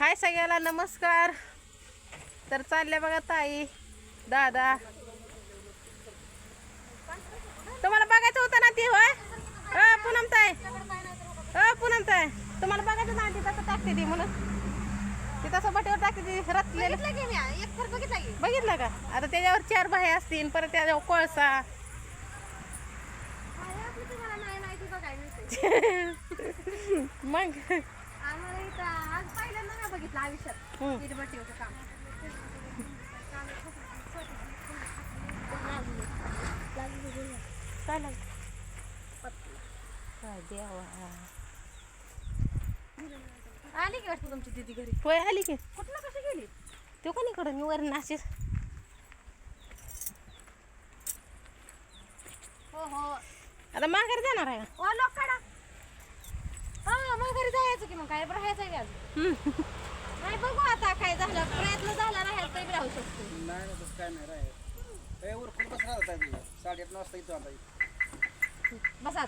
हाय सगळ्याला नमस्कार. तर चालल्या बघा ताई दादा. तुम्हाला बघायचं होतं ना ती होय? अ पूनम ताई. अ पूनम ताई. तुम्हाला बघायचं ना ती तसं टाकते ती म्हणून. ती तसं बटीवर टाकते ती रचलेलं. बघितलं का आता त्याच्यावर चार बाहे असतील परत त्याच्यावर कोळसा. मग? हम्म. चालेल काय देवा. आली की वाटतं तुमची दिदी घरी? होय आली की. कुठलं कशी गेली? तो कोणीकडं? मी वर नाशिक हो हो. आता माघारी जाणार आहे? ओ लोक काढा. हा मग घरी जायचं की मग? काय राहायचं की अजून? हम्म. नाही बघू आता काय झालं. प्रयत्न झाला राहायला तरी राहू शकतो. नाही ना तसं काय नाही राहील ए उरकून कसं राहत साडेआठ वाजता इथं आता इथं. बसा.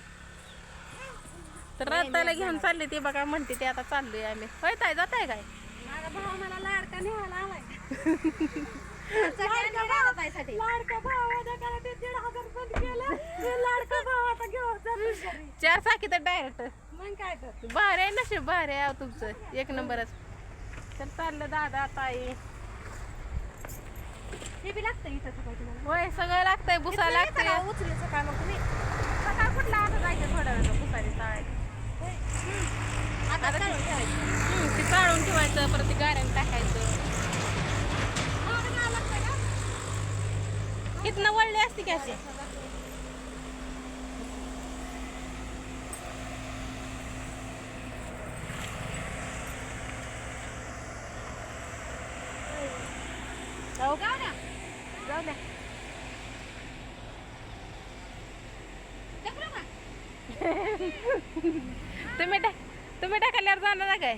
तर रत्ताला घेऊन चालली ती बघा म्हणते ते आता चाललोय आम्ही. होय ताई जात आहे काय? माझा भाऊ मला लाडका निघाला आलाय. लाडका भावासाठी लाडका भावाचा करा ते दीड हजार बंद केलं. ते लाडका भावाचा घेऊन जातो घरी. चार साकी तर डायरेक्ट मग काय तर. भारी आहे नशीब भारी आहे अहो तुमचं. एक नंबरच. तर चाललं दादा ताई. ते बी लागतं इथं सकाळी तुम्हाला. होय सगळं लागतंय इथलं येतं लागतंय. का उचलून सकाळ मग तुम्ही? सकाळ कुठला? आता जायचं थोड्या वेळ बुसारी चाळायची आता काढून ठेवायचं. हम्म, ते चाळून ठेवायचं परत ते गाऱ्याने टाकायचं मग मला लागतं का? इथनं वळली असती की अशी जाऊ द्या जाऊ द्या ढकलू का? तुम्ही टाक तुम्ही टाकल्यावर जाणार ना काय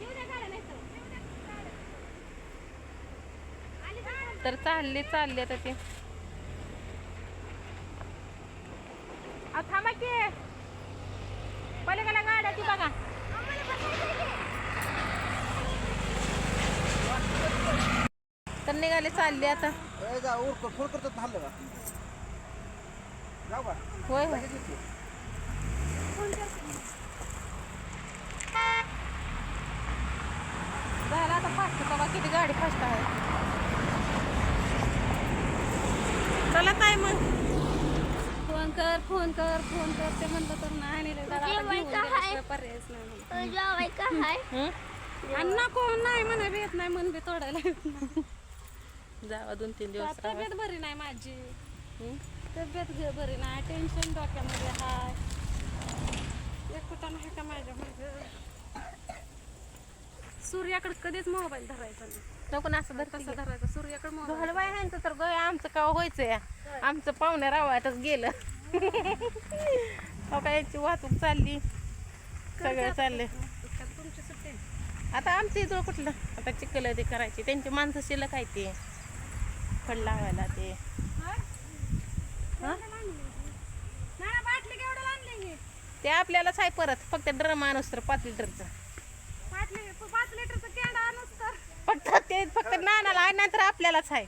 येऊ द्या गाड्या नाही तर. येऊ द्या गाड्या. आली का? तर चालली चालली आता ती. थांबा की. पलीकडे गाड्या ती बघा. तर निघाली चालली आता. होय होय लगेच येतो. झालं आता फास्ट बघा किती गाडी फास्ट आहे चला काय मग. फोन कर फोन कर फोन कर. ते म्हणलं तर नाही नेलं दादा आता घेऊन गेल्याशिवाय पर्यायच नाही म्हणलं. हं? आणि नको नाही म्हणा येत नाही मन बी तोडायला येत नाही. जावा दोन तीन दिवस राहा. तब्येत बरी नाही माझी. हं? तब्येत घे बरी नाही टेन्शन डोक्यामध्ये हाय. एक कुठं नाही का माझ्या म्हणजे सूर्याकडे कधीच मोबाईल धरायचा नाही. नको ना असं धरते कसं धरायचं सूर्याकडे मोबाईल बाय ह्यांचं तर गय आमचं का व्हायचंय? आमचं पाहुण्या रावळ्यातच गेलं. हो का याची वाहतूक चालली? सगळं चाललंय. तुमची सुट्टी आहे. आता आमच्या इथं कुठलं? आता चिकल ते करायची. त्यांची माणसं शिल्लक आहे ते. फळ लावायला ते? हा? नाही बाटली केवढं आणली? ते आपल्यालाच आहे परत. फक्त ड्रम आणूस तर पाच लिटरचं. बाटली पाच लिटरचं कॅन्ड आणूच तर फक्त ते फक्त आहे नाहीतर आपल्यालाच आहे.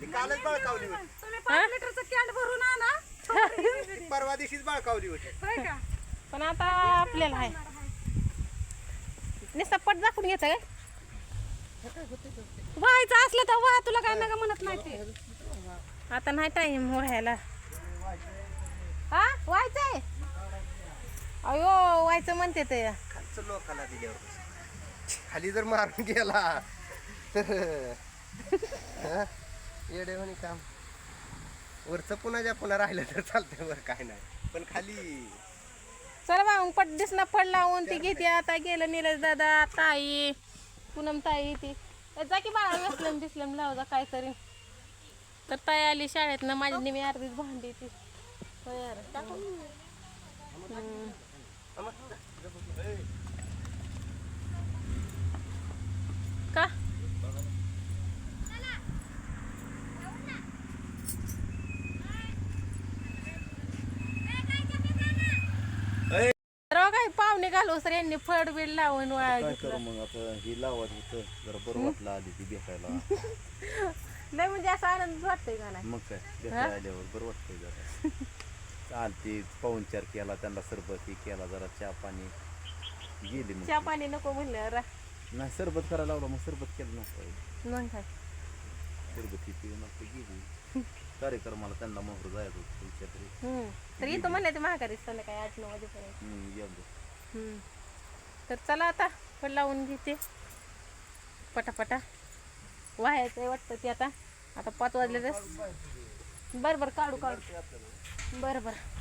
ती कालच बाळकावली होती. तुम्ही पाच लिटरचं कॅन्ड भरून आणा. ती परवा दिवशीच बाळकावली होती. होय का? पण आता आपल्याला आहे. नुसता पट दाखवून घ्यायचा काय? व्हायचं असलं तर व्हा तुला काय नका म्हणत नाही ते. आता नाही टाईम व्हायला. हा? व्हायचंय? अयो व्हायचं म्हणते ते. खालचं लोकाला दिल्यावर. खाली जर मारून गेला तर? येडे म्हणे काम. वरचं पुन्हा ज्या पुन्हा राहिलं तर चालतंय वर काय नाही. पण खाली. चला बा मग पट दिसणं फळ लावून ती घेते आता गेलं निलेश दादा ताई पूनम ताई ती. ए, जा की बाळा वेसलम दिसलम लाव जा काहीतरी. तर ताई आली शाळेत ना माझी नेहमी अर्धीच भांडी ती. होय यार. हम्म. का तर काय पाहुणे घालून आलो सर यांनी फड बीड लावून वाया काय घेतलं. मग? आता ही लावायचं होतं जरा बरं वाटलं आली ती भेटायला. लय म्हणजे असं आनंद वाटतंय का नाही? मग काय भेटायला आल्यावर बरं वाटतंय जरा. चालते पाहुणचार केला त्यांना सरबती केला जरा चहा पाणी गेली मग. चहा पाणी नको म्हणलं रा नाही सरबत करायला लावलं मग सरबत केलं नसतं मग काय? सरबती पिऊन गेली. कार्यक्रमाला त्यांना मोहर जायचं होतं तुमच्या तरी. हम्म. तर इथं म्हणलं ते महागारी संध्याकाळी आठ नऊ वाजेपर्यंत. हम्म. तर चला आता पण लावून घेते. पटापटा. व्हायचं वाटतं ते आता. आता पाच वाजले बरं बरं काढू काढू. बरं बरं.